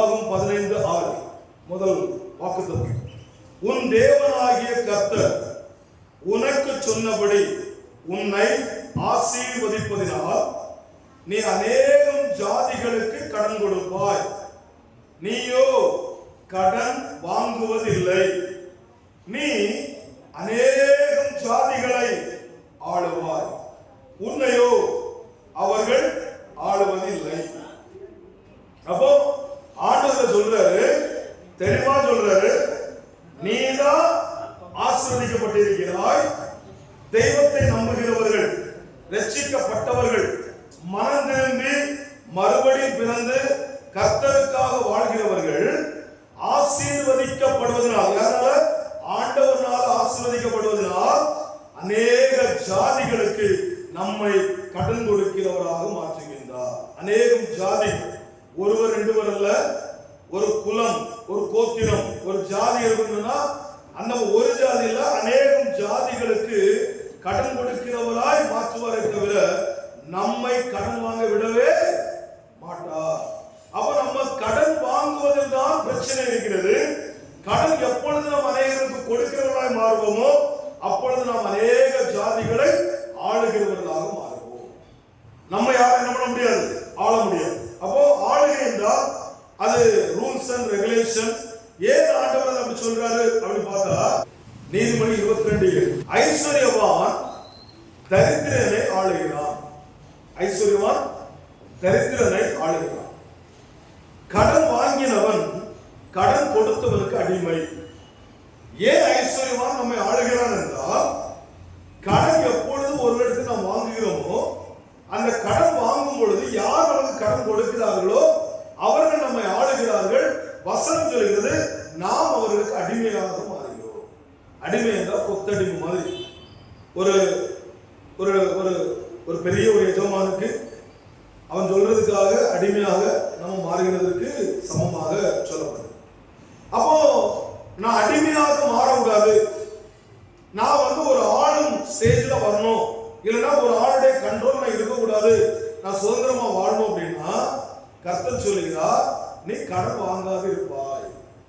ஆகும் பதினைந்து ஆறு முதல் வாக்குத்தத்தம் உன் தேவனாகிய கர்த்தர் உனக்கு சொன்னபடி உன்னை ஆசீர்வதிப்பதினால் நீ அநேகம் ஜாதிகளுக்கு கடன் கொடுப்பாய். நீயோ கடன் வாங்குவதில்லை. நீ அநேகம் ஜாதிகளை ஆளுவாய். உன்னையோ அவர்கள் ஆளுவதில்லை. அப்போ சொல்றாரு தெளிவா சொல்றாரு நீதான் ஆசீர்வதிக்கப்பட்டிருக்கிறாய் தெய்வத்தை நம்புகிறவர்கள் ரட்சிக்கப்பட்டவர்கள் மனம் திரும்பி மறுபடியும் பிறந்து கர்த்தருக்காக வாழ்கிறவர்கள் ஆசீர்வதிக்கப்படுவதனால் யாரால ஆண்டவனால் ஆசீர்வதிக்கப்படுவதனால் அநேக ஜாதிகளுக்கு நம்மை கடன் கொடுக்கிறவராக மாற்றுகின்றார். அநேகம் ஜாதிகள் ஒருவர் ரெண்டு அல்ல ஒரு குலம் ஒரு கோத்திரம் ஒரு ஜாதி இருக்கணும்னா அந்த ஒரு ஜாதியில அநேகம் ஜாதிகளுக்கு கடன் கொடுக்கிறவராய் மாற்றுவாரே தவிர நம்மை கடன் வாங்க விடவே மாட்டார். அப்ப நம்ம கடன் வாங்குவதில் தான் பிரச்சனை இருக்கிறது. கடன் எப்பொழுது நாம் அநேகருக்கு கொடுக்கிறவர்களாய் மாறுவோமோ அப்பொழுது நாம் அநேக ஜாதிகளை ஆளுகிறவர்களாக மாறுவோம். நம்ம யாரும் என்ன பண்ண முடியாது? ஆள முடியாது. அப்போ ஆளுகை என்றால் அது ரூல்ஸ் அண்ட் ரெகுலேஷன் ஏன் ஆண்டவர் அப்படி சொல்றாரு அப்படின்னு பார்த்தா நீதிமொழி இருபத்தி ரெண்டு ஐஸ்வர்யவான் தரித்திரனை ஆளுகிறான். ஐஸ்வர்யவான் தரித்திரனை ஆளுகிறான். கடன் வாங்கினவன் கடன் கொடுத்தவனுக்கு அடிமை. ஏன் ஐஸ்வர்யவான் நம்மை ஆளுகிறான் என்றால் கடன் எப்பொழுது ஒரு இடத்துக்கு நாம் வாங்குகிறோமோ அந்த கடன் வாங்கும் பொழுது யார் நமக்கு கடன் கொடுக்கிறார்களோ அவர்கள் நம்மை ஆளுகிறார்கள் வசனம் சொல்கிறது நாம் அவர்களுக்கு அடிமையாக மாறுகிறோம் அடிமை என்றால் கொத்தடிமை மாதிரி. ஒரு ஒரு ஒரு ஒரு பெரிய ஒரு எஜமானுக்கு அவன் சொல்றதுக்காக அடிமையாக நம்ம மாறுகிறதற்கு சமமாக சொல்லப்படுது. அப்போ நான் அடிமையாக மாறக்கூடாது. நான் வந்து ஒரு ஆளும் ஸ்டேஜில் வரணும். இல்லைன்னா ஒரு ஆளுடைய கண்ட்ரோல் நான் இருக்கக்கூடாது. நான் சுதந்திரமா வாழணும் அப்படின்னா கர்த்தர் சொல்லுகிறார் நீ கடன் வாங்காது இருப்பா